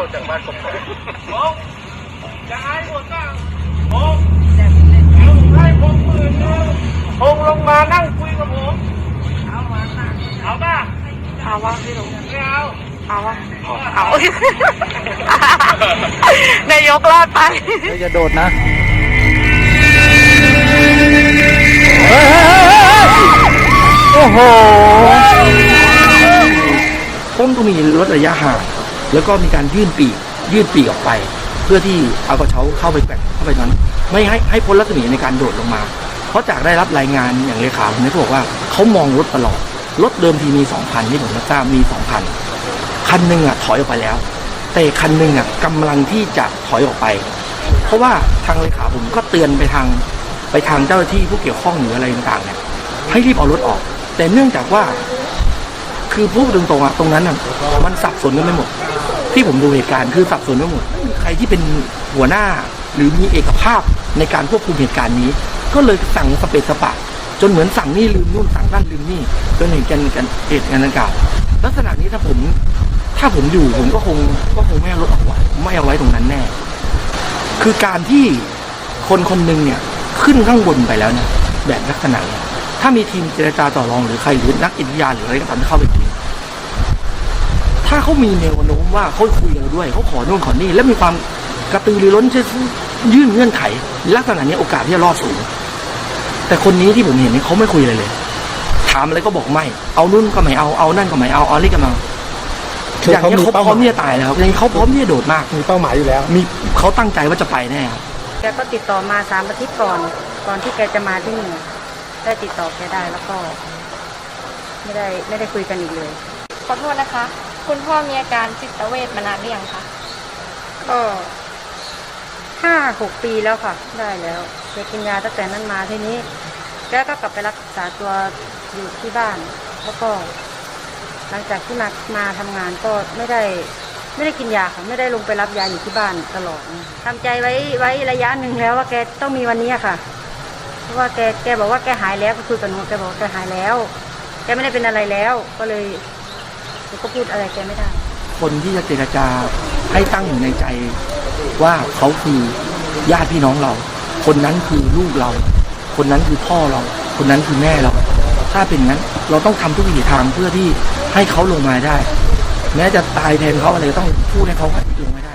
ตกจากบ้านผมโอ้จะหายหมดบ้างโอ้เอาให้ผมหมื่นนึงพงลงมานั่งคุยกับผมเอามาเอาป่ะเอาวะพี่หนุ่ไม่เอาเอาวะเอานายกรอดไปอย่าโดดนะโอ้โหผมต้งมีรถระยะห่าง แล้วก็มีการยื่นปีกยื่นปีกออกไป เพื่อที่เอากระเช้าเข้าไปแกว่งเข้าไปนั้น ไม่ให้ให้พ้นรัศมีในการโดดลงมา เพราะจากได้รับรายงานอย่างเลขาผมเนี่ยเขาบอกว่าเขามองรถตลอดรถเดิมทีมีสองพันที่ผมทราบมีสองพันคันหนึ่งอะถอยออกไปแล้ว แต่คันหนึ่งอะกำลังที่จะถอยออกไป เพราะว่าทางเลขาผมก็เตือนไปทางไปทางเจ้าหน้าที่ผู้เกี่ยวข้องหรืออะไรต่างๆเนี่ยให้รีบเอารถออก แต่เนื่องจากว่า คือพูดตรงๆอะตรงนั้นอะมันสับสนกันไม่หมด ที่ผมดูเหตุการณ์คือสับสนไม่หมดไม่มีใครที่เป็นหัวหน้า หรือมีเอกภาพในการควบคุมเหตุการณ์นี้ ก็เลยสั่งสเปซสปะ จนเหมือนสั่งนี่ลืมนู่นสั่งนั่นลืมนี่จนเห็นกันกันเหตุการณ์ดังกล่าวลักษณะนี้ถ้าผม ถ้าผมอยู่ผมก็คงก็คงไม่เอารถออกไว้ไม่เอาไว้ตรงนั้นแน่ คือการที่คนคนหนึ่งเนี่ยขึ้นข้างบนไปแล้วเนี่ยแบบลักษณะถ้ามีทีมเจรจาต่อรองหรือใครหรือนักอิทยาหรืออะไรก็ตามที่เข้าไปจริง ถ้าเขามีแนวโน้มว่าเขาคุยกันด้วยเขาขอโน่นขอนี่และมีความกระตือรือร้นจะยื่นเงื่อนไข ลักษณะนี้โอกาสที่จะรอดสูง แต่คนนี้ที่ผมเห็นนี่เขาไม่คุยอะไรเลย ถามอะไรก็บอกไม่ เอานู่นก็ไม่เอาเอานั่นก็ไม่เอาเอานี่ก็ไมาอย่างนี้ยเขาพร้อมที่จะตายแล้วครับอย่างนี้เขาพร้อมที่จะโดดมากมีเป้าหมายอยู่แล้ว มีเขาตั้งใจว่าจะไปแน่ครับแกก็ติดต่อมาสามอาทิตย์ก่อนก่อนที่แกจะมาที่นี่ได้ติดต่อแกได้แล้วก็ ไม่ได้ไม่ได้คุยกันอีกเลย ขอโทษนะคะ คุณพ่อมีอาการจิตเวชมานานหรือยังคะก็ห้าหกปีแล้วค่ะ ได้แล้วแกกินยาตั้งแต่นั้นมาทีนี้แกก็กลับไปรักษาตัวอยู่ที่บ้าน แล้วก็ หลังจากที่มามาทำงานก็ไม่ได้ ไม่ได้กินยาค่ะไม่ได้ลงไปรับยาอยู่ที่บ้านตลอดทำใจไว้ไว้ระยะหนึ่งแล้วว่าแกต้องมีวันนี้ค่ะ เพราะว่าแกแกบอกว่าแกหายแล้วก็คุยกับหนูแกบอกแกหายแล้วแกไม่ได้เป็นอะไรแล้ว ก็เลย หนูก็พูดอะไรแกไม่ได้ คนที่จะเจรจาให้ตั้งอยู่ในใจว่าเขาคือญาติพี่น้องเรา คนนั้นคือลูกเรา คนนั้นคือพ่อเรา คนนั้นคือแม่เรา ถ้าเป็นงั้นเราต้องทำทุกวิถีทางเพื่อที่ให้เขาลงมาได้ แม้จะตายแทนเขาอะไรก็ต้องพูดให้เขาลงมาได้